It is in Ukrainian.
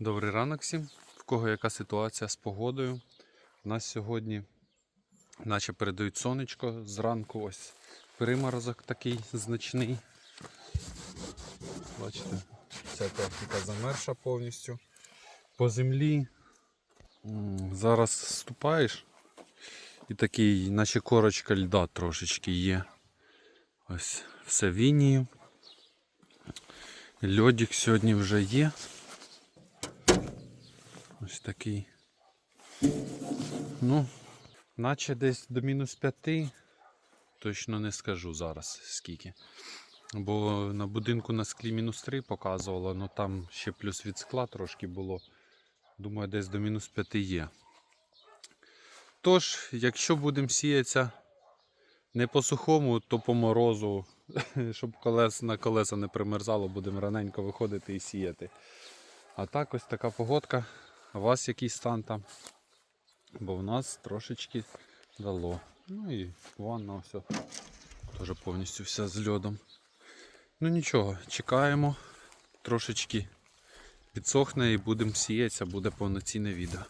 Добрий ранок всім. В кого яка ситуація з погодою? У нас сьогодні, наче передають сонечко, зранку ось приморозок такий значний. Бачите, вся техніка замерша повністю. По землі зараз ступаєш і такий, наче корочка льда трошечки є. Ось все вінію. Льодик сьогодні вже є. Ось такий. Ну, наче десь до мінус 5. Точно не скажу зараз скільки. Бо на будинку на склі мінус 3 показувало, але там ще плюс від скла трошки було. Думаю, десь до мінус 5 є. Тож, якщо будемо сіятися не по сухому, то по морозу, щоб колес, на колеса не примерзало, будемо раненько виходити і сіяти. А так ось така погодка. У вас який стан там? Бо в нас трошечки дало. Ну і ванна все теж повністю вся з льодом. Ну нічого, чекаємо. Трошечки підсохне і будемо сіятися, буде повноцінне відео.